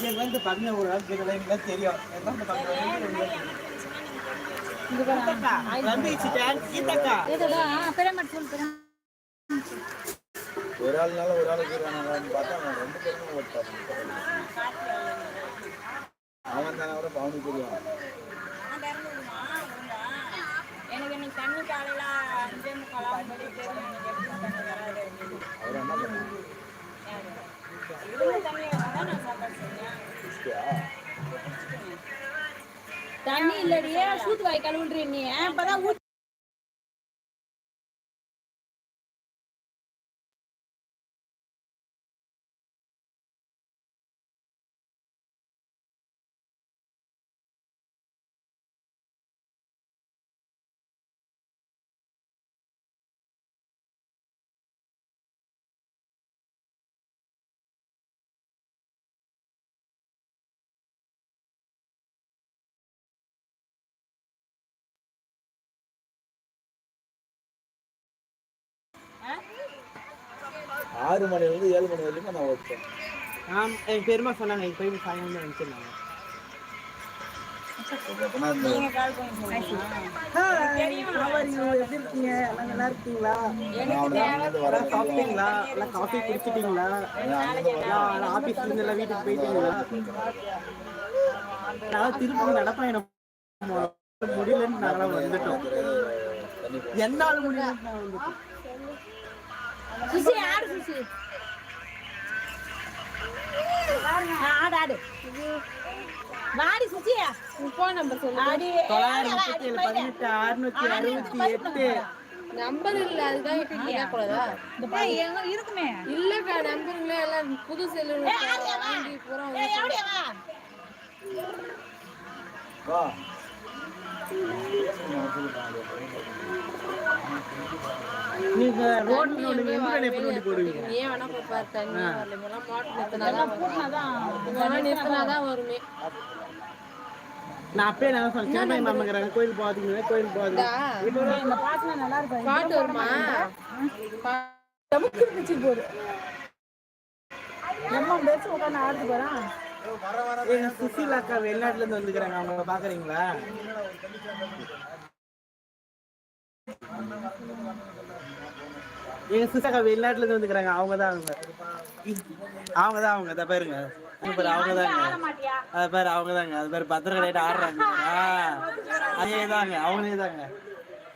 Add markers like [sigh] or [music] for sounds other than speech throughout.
எனக்கு வந்து நாள் கேட்கல எனக்கு தெரியும். ஒரு ஆள்னால ஒரு ஆளுக்கு இருக்கிறானான்னு பார்த்தா அவன் ரெண்டு பேருமே ஓட்டாரு அவன் தானே கூட அவனுக்கு தெரியும் எனக்கு தண்ணி காலையில அஞ்சே முக்கால் தண்ணி இல்லடியே சூத்து வாய் கழுவுன்றீ நீ? அப்பதான் ஊத்தி ஆறு மணிலேருந்து ஏழு மணி வரைக்கும் நான் ஓட்டேன் ஆம், என் பெருமா சொன்னாங்க எங்க போய் சாயங்காலம் தான் நினைச்சிருந்தாங்க நான். சாப்பிட்டீங்களா? எல்லாம் காஃபி குடிச்சிட்டீங்களா? எல்லாம் ஆபீஸ்ல இருந்து எல்லாம் வீட்டுக்கு போயிட்டீங்களா? நான் திருப்பதி நடப்பயணம். முடியலன்னு நாங்களாம் வந்துட்டோம். என்னால நான் வந்துட்டோம். சுசி ஆடு ஆடு வாடி சுசி போன் நம்பர் சொல்லு. ஆடி. தொள்ளாயிரத்தி முப்பத்தி ஏழு பதினெட்டு அறுநூத்தி அறுபத்தி எட்டு. நம்பர் இல்ல அதுதான் இப்ப கேட்கக்கூடாதா எங்க இருக்குமே? இல்லக்கா நம்பருங்களே எல்லாம் புது செல்லு வாங்கி பூரா நீங்க ரோட்ல ஒண்ணு எம்புகளை எப்படி ஓட்டி போடுவீங்க? நீ ஏன் வேணா போய் பாரு தண்ணி வரல இப்பெல்லாம் மோட்டர் நிறுத்தினாதான் இப்பெல்லாம் நிறுத்தினாதான் வருமே. நான் அப்பயே நான் சொன்னேன் சின்ன மாமங்கிறாங்க கோயில் போகாதீங்க கோயில் போகாதீங்க. இந்த. பாட்டுல நல்லா இருக்கும் பாட்டு வருமா? நம்ம பேச்சு உட்காந்து ஆடுது போறான் எங்க சுசீலா அக்கா வெளிநாட்டுல இருந்து வந்துக்கிறாங்க அவங்க பாக்குறீங்களா? எங்க சுசீலா வெளிநாட்டுல இருந்து வந்துக்கிறாங்க. அவங்க தான் அவங்க. அவங்க தான் அவங்க. அதை பாருங்க. அவங்க தாங்க அதை பாரு அவங்க தாங்க அது பாரு பத்திரம் கடையிட்டு ஆடுறாங்க. அதே தாங்க அவங்களே தாங்க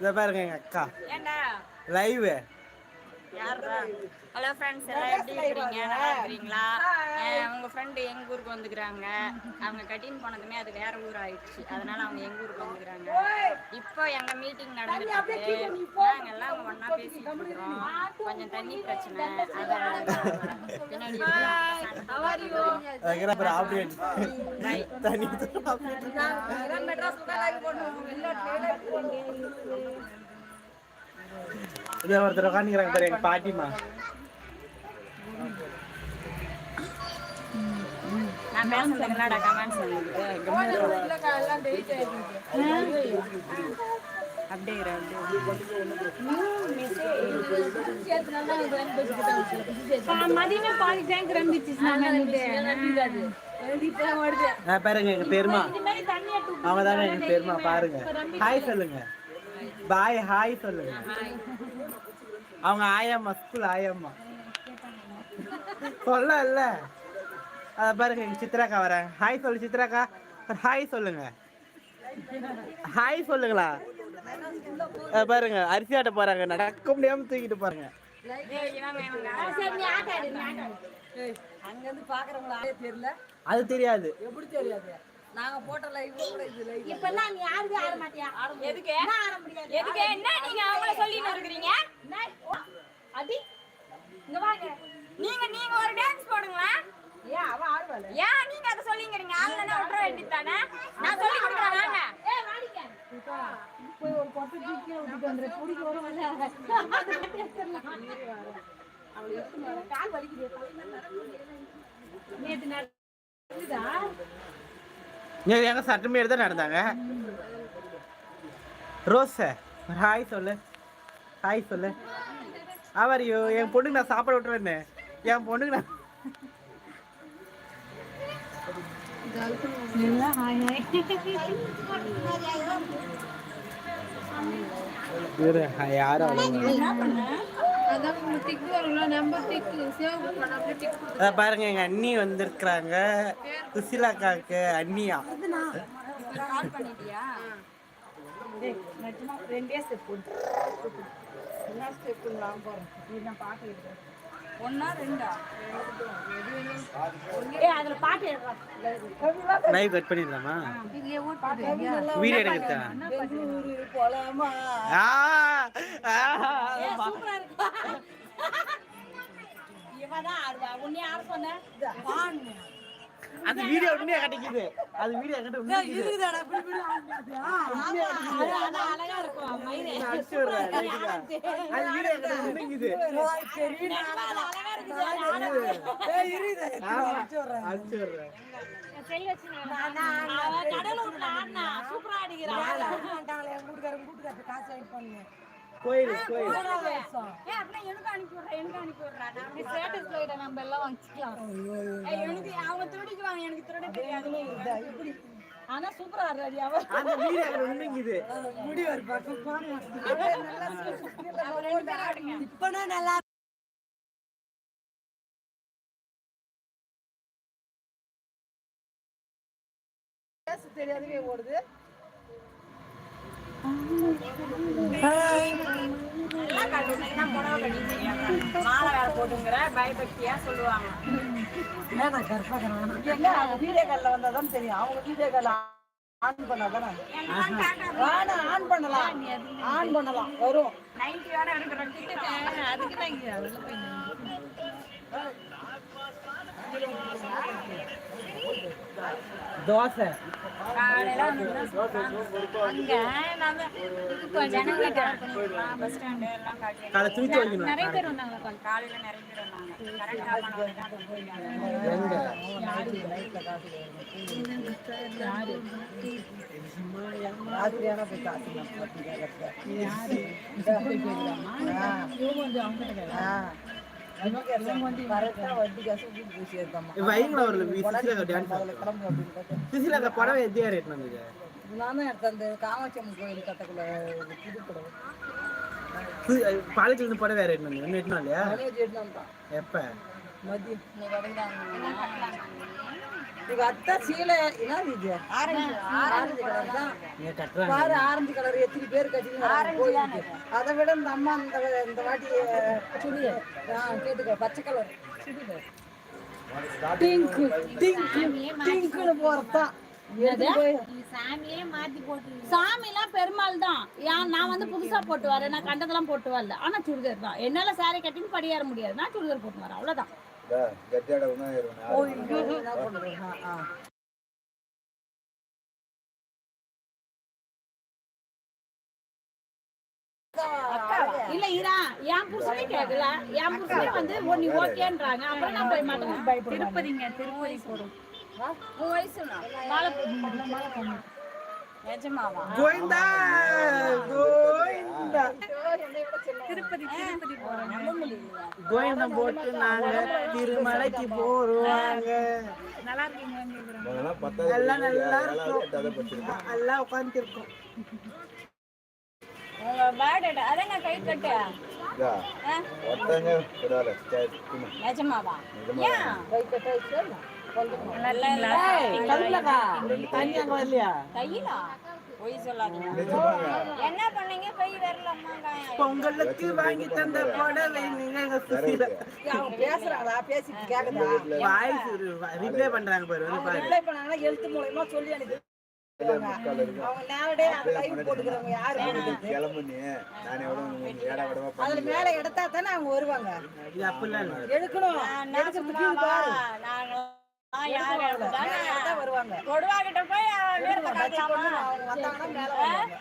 இதை பாருங்க எங்க அக்கா. லைவ் ஹலோ ஃப்ரெண்ட்ஸ் எல்லாம் எப்படி இருக்கிறீங்க நல்லா இருக்கிறீங்களா? அஹ் உங்க ஃப்ரெண்டு எங்க ஊருக்கு வந்துக்கிறாங்க? அவங்க கட்டின்னு போனதுமே அது வேற ஊர் ஆயிடுச்சு. அதனால அவங்க எங்க ஊருக்கு வந்துக்கிறாங்க? இப்போ எங்க மீட்டிங் நடந்துட்டு இருக்கு. நாங்க எல்லாம் அங்க ஒண்ணா பேசிட்டு இருக்கிறோம். கொஞ்சம் தண்ணி பிரச்சனை. அத பின்னாடி தனி இதே ஒருத்தர் உட்காந்துக்கிறாங்க பாரு எங்க பாட்டிமா மதியமே பாதி டேங்க் ரம்பிச்சு பாருங்க எங்க பெருமா அவங்க தாங்க எங்க பெருமா பாருங்க ஹாய் சொல்லுங்க பாய் ஹாய் சொல்லுங்க அவங்க ஆயாம்மா ஸ்கூல் ஆயாம்மா சொல்ல இல்ல அத பாருங்க சித்ராக்கா வராங்க ஹாய் சொல்லு சித்ராக்கா ஹாய் சொல்லுங்க ஹாய் சொல்லுங்களா அத பாருங்க அரிசி ஆட்ட போறாங்க நடக்க முடியாம தூக்கிட்டு தெரியல அது தெரியாது எப்படி தெரியாது நாங்க போட்ட லைவ் கூட இது லைவ் இப்பெல்லாம் நீ ஆடுவே ஆட மாட்டியா? எதுக்கு? நான் ஆட முடியாது. எதுக்கு? என்ன நீங்க அவங்கள சொல்லிட்டு இருக்கிறீங்க? அடி இங்க வாங்க. நீங்க நீங்க ஒரு டான்ஸ் போடுங்களேன் ஏன் அவ ஆடுவாள? ஏன் நீங்க அதை சொல்லிங்கிறீங்க? ஆளுனா விட்டுற வேண்டியதானே நான் சொல்லி கொடுக்குறேன் வாங்க. ஏ வாடிக்க. போய் ஒரு பொட்டு தூக்கி விட்டுட்டு வந்துரு. குடிக்க வரும்ல அவளை எடுத்து வர கால் வலிக்குது. நேத்து நடந்துதா? நீங்க எங்க சட்டமே தான் நடந்தாங்க. ரோஸ் ஹாய் சொல்லு. ஹாய் சொல்லு. அவர் என் பொண்ணுக்கு நான் சாப்பாடு விட்டுருவேன் என் பொண்ணுக்கு நான் யாரும் பாருங்க எங்க அண்ணி வந்திருக்கிறாங்க. சுசிலாக்காக்கு அண்ணியா? ரெண்டே ஸ்டெப் போட்டு என்ன ஸ்டெப் நான் போறேன் நீ நான் பாக்குறேன் லைவ் கட் பண்ணிடலாமா? வீடியோ எடுக்கிறதா பெங்களூரு போலாமா? ஆ, ஆ, சூப்பரா இருக்கு? இவதான் ஆடுவா. உன்னை யார் சொன்ன அந்த வீடியோ உண்மையா கிடைக்குது அது வீடியோ கிட்ட உண்மையா கிடைக்குது. அது அதான் அழகா கோயில் கோயில் எனக்கு அனுப்பி விடுறேன் எனக்கு அனுப்பி விடுறேன் போயிட நம்ம எல்லாம் வச்சுக்கலாம். ஏய், எனக்கு அவங்க திருடிக்குவாங்க எனக்கு திருட தெரியாது. ஆனா சூப்பரா ஆடுறாடி அவ. அந்த வீடியோ கிட்ட உண்மையா இருக்குது. இப்பனா நல்லா தெரியாதவே ஓடுது. தெரியும் அவங்க வீடியோ கால்ல ஆன் பண்ணாதானே ஆன் பண்ணலாம் ஆன் பண்ணலாம் வரும் அதுக்கு தோசை. காலையில அங்க நாம இப்போ ஜனங்க பஸ் ஸ்டாண்டு எல்லாம் காட்டி நிறைய பேர் வந்தாங்க காலையில நிறைய பேர் வந்தாங்க. கரெக்டா பண்ணாங்க வைங்களா ஒரு சுசிலாக்கா டான்ஸ் சுசிலாக்கா எத்தியா ரேட் வந்தது நான் தான் எடுத்தேன். அந்த காமாட்சி அம்மன் கோயில் கட்டக்குள்ள புது படம் பாலத்துல இருந்து புடவை ரேட் இன்னும் எட்டு தான் எப்ப? மதியம். அத்தை சீலை இது? ஆரஞ்சு. ஆரஞ்சு கலர் தான். பாரு ஆரஞ்சு கலர் எத்தனை பேர் அதை விட இந்த அம்மா இந்த இந்த வாட்டி சுடி கேட்டுக்க பச்சை கலர். சுடிதார். டிங்கு டிங்கு டிங்குன்னு போறதான் சாமி எல்லாம் பெருமாள் தான். ஏன் நான் வந்து புதுசா போட்டு வரேன். நான் கண்டதெல்லாம் போட்டு வரல. ஆனா சுடிதார் தான். என்னால சாரி கட்டின்னு படியேற முடியாது. நான் சுடிதார் போட்டு வரேன். அவ்வளவுதான். ஆ. இல்ல இரா என் புருஷனே கேட்கல என் புருஷனே வந்து நீ ஓகேன்றாங்க. அப்புறம் நான் போய் மட்டும் பயப்படுறேன் திருப்பதிங்க திருப்பதி உன் வயசு மாலை மாலை திருப்பதி திருப்பதி கோவிந்தம் போட்டு நாங்க திருமலைக்கு போடுவாங்க நல்லா இருக்கீங்க எல்லாம் நல்லா இருக்கும். எல்லாம் உட்காந்துருக்கோம் கை கட்டு. நிஜமாவா? கை கட்டாயிடுச்சு பொய். என்ன பண்ணீங்க? வரலம்மாங்க பொங்கலுக்கு வாங்கி தந்த புடவை நீங்க [laughs] பேசுறாங்களா? பேசிட்டு கேக்குதா? வாய்ஸ் ரிப்ளை பண்றாங்க பாரு ரிப்ளை பண்ணாங்கன்னா எழுத்து மூலயமா சொல்லி அனுப்பி அதுல மேல எடுத்தா தானே அவங்க வருவாங்க? எடுக்கணும். வருவாங்க. கொடுவா கிட்ட போய் வீரத்தை வச்சு காட்டலாமா? கொண்டு அவங்க வந்தாங்கன்னா மேல வருவாங்க.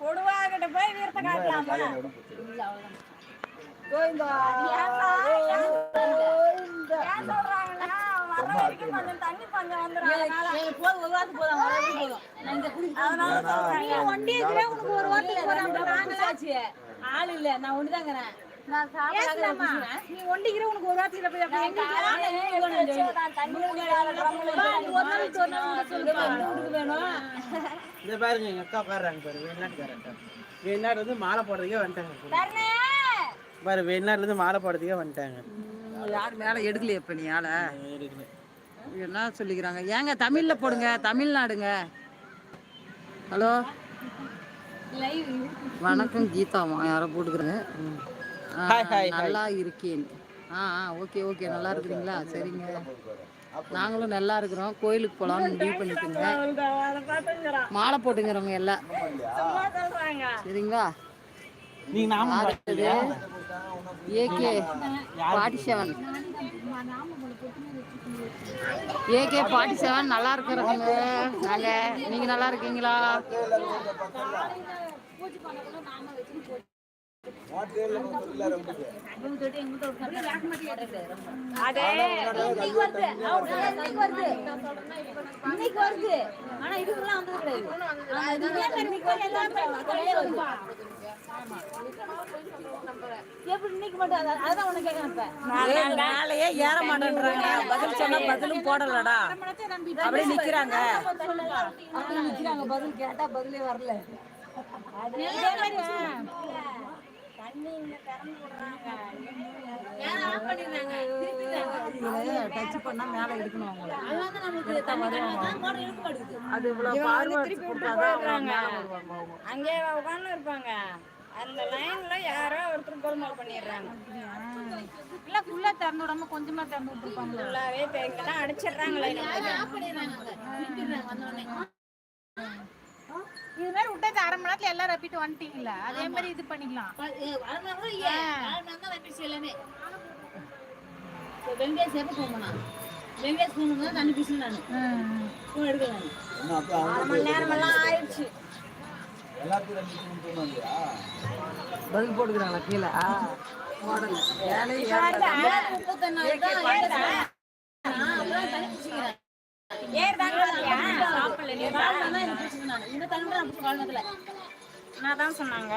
கொடுவா கிட்ட போய் வீரத்தை காட்டலாமா? தண்ணி பஞ்சம் வந்துடும் போதும் ஒரு வாரத்துக்கு போதும் அதனால உனக்கு ஒரு வாரத்துக்கு போறாங்க ஆள் இல்ல நான் ஒண்ணுதாங்கிறேன். நான் சாப்பிடாம நீ ஒண்டிக்கிற உனக்கு ஒரு வாரத்துல போய் அப்ப எங்க வேணும் பாருங்க எங்க அக்கா உட்காடுறாங்க பாரு வெளிநாட்டுக்கார அக்கா வெளிநாடு வந்து மாலை போடுறதுக்கே வந்துட்டாங்க. பாரு வெளிநாட்டுல இருந்து மாலை போடுறதுக்கே வந்துட்டாங்க. யார் மேல எடுக்கலையே இப்ப நீ ஆளை? இருக்குது. என்ன சொல்லிக்கிறாங்க? ஏங்க தமிழ்ல போடுங்க தமிழ்நாடுங்க. ஹலோ? வணக்கம் கீதாமா யாரோ போட்டுக்கிறேங்க. நல்லா இருக்கேன். ஆ ஆ ஓகே ஓகே நல்லா இருக்கிறீங்களா? சரிங்க. நாங்களும் நல்லா இருக்கிறோம். கோயிலுக்கு போகலாம்னு முடிவு பண்ணிக்கோங்க மாலை போட்டுங்கிறவங்க எல்லாம். சரிங்களா? AK forty seven AK forty seven நல்லா இருக்கிறவங்க. நாங்க நீங்க நல்லா இருக்கீங்களா? இன்னைக்கு வருது ஆனா இதுக்கெல்லாம் வந்தது கிடையாது ஏற மாட்டேன்றாங்க. பதில் சொன்னா பதிலும் போடலடா. அப்படியே நிக்கிறாங்க. நிக்கிறாங்க பதில் கேட்டா பதிலே வரல. டச் பண்ணா மேல எடுக்கணும் அது இவ்வளவு. அங்கே உட்காந்து இருப்பாங்க. அந்த லைன்ல யாரோ ஒருத்தர் கோல்மால் பண்ணிடுறாங்க. இல்ல ஃபுல்லா திறந்து விடாம கொஞ்சமா திறந்து விட்டுருப்பாங்க. ஃபுல்லாவே தேங்கெல்லாம் நிறுத்திடுறாங்க வந்தோடனே இது மாதிரி விட்டது அரை மணி நேரத்துல எல்லாம் ரப்பிட்டு வந்துட்டீங்களா அதே மாதிரி இது பண்ணிக்கலாம். எல்லாமே. வெங்கடேஷ் எப்போ ஃபோன் பண்ணான் வெங்கடேஷ் ஃபோன் பண்ணா தண்ணி நான். ஃபோன் எடுக்கல மணி நேரமெல்லாம் ஆயிடுச்சு. பதில் போட்டுக்கிறாங்களா கீழே? போடல. வேலையை. நான். தான் சொன்னாங்க.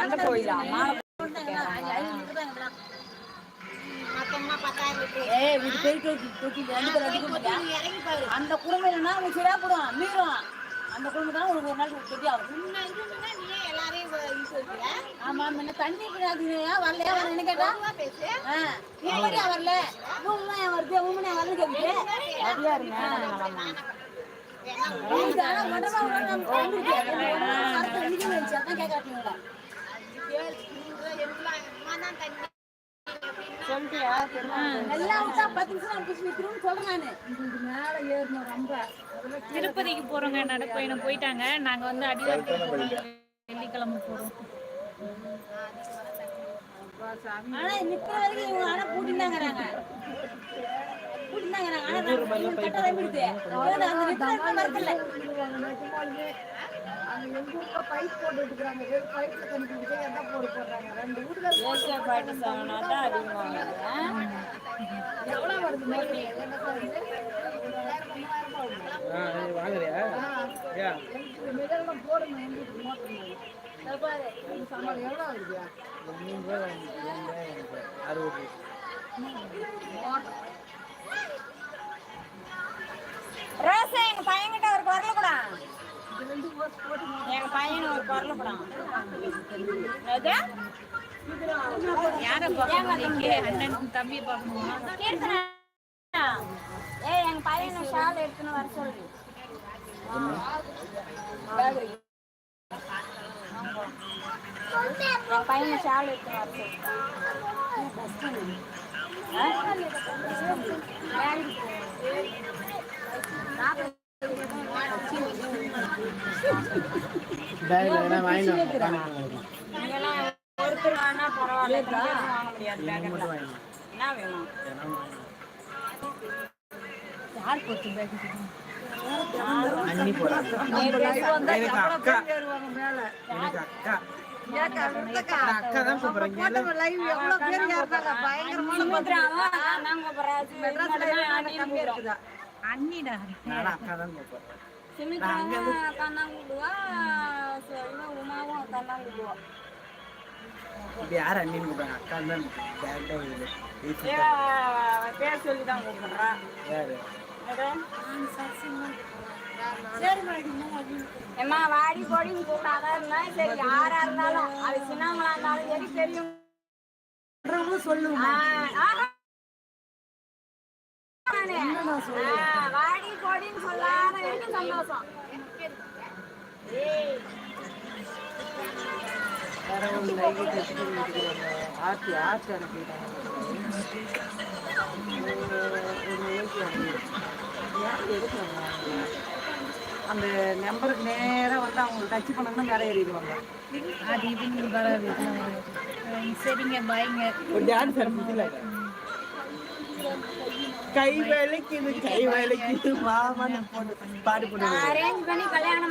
எந்த கோயிலா அந்த குடும்பம் மீறும் அந்த குடும்பம் தான் உனக்கு ஒரு நாள் தொட்டி ஆகும்? ஆமா முன்ன தண்ணி கிடையாதுயா வரலையா? வரலன்னு கேட்டா? எப்படியா வரல? உண்மை ஏன் வருது உண்மை ஏன் வரல? கேட்டு அப்படியா இருங்க எல்லாம் விட்டா பத்து நிமிஷம் நான் பிடிச்சி நிக்கிறோம்னு சொல்றேன் நானு. இதுக்கு மேல ஏறணும் ரொம்ப. திருப்பதிக்கு போறோங்க நடைப்பயணம் போயிட்டாங்க நாங்க வந்து அடிவாரத்துக்கு போறோம் வெள்ளிக்கிழமை போறோம் ஆனா நிக்கிற வரைக்கும் இவங்க ஆனா பூட்டினாங்கிறாங்க. பூட்டினாங்கிறாங்க. ஆனா கட்டளை விடுது. அந்த நிக்கிற பாட்டி செவனா தான் அதிகமாக ஆ, இது வாங்குறியா அறுபது ரோசா எங்க பையன்கிட்ட ஒரு குரல் கூட. எங்க பையன் ஒரு குரல் கூட யார அண்ணன் தம்பி பாக்கணுமா ஏ ஏய் எங்க பையனை ஷால் எடுத்துன்னு வர சொல்லு. என் பையனை ஷால் எடுத்துன்னு வர சொல்லு. ஒருத்தர் வேணா பரவாயில்ல. வாங்க முடியாது. என்ன வேணும்? அண்ணி போறாங்க. எனக்கு அக்கா. எனக்கு அக்கா. நான் அக்கா தான் கூப்பிடுறேன். கூப்பிடுறேன் சுமித்ராவும் அக்கா தான் கூப்பிடுவா இவன் உமாவும் அக்கா தான் கூப்பிடுவா இப்ப யார் அண்ணின்னு கூப்பிடுறாங்க அக்கா தான் டேரக்டா வருது பேர் சொல்லி தான் கூப்பிடுறா யாரு ஏம்மா வாடி போடின்னு கூப்பிட்டாதான் இருந்தா சரி யாரா இருந்தாலும் அது சின்னவங்களா இருந்தாலும் சரி தெரியும் சொல்லுங்க வாடி போடின்னு சொல்லாத வரைக்கும் சந்தோஷம் ஆர்த்தி ஆர்த்தி அனுப்பிட்டாங்க அந்த நம்பருக்கு நேரா வந்து அவங்க டச் பண்ணணும்னா மேலே ஏறிடுவாங்க. அது இதுன்னு சரிங்க பாய்ங்க ஒரு டான்ஸ் ஆரம்பிச்சுல. கை வேலைக்கு இது கை வேலைக்கு மாமன் போட்டு பாடு போட்டு அரேஞ்ச் பண்ணி கல்யாணம்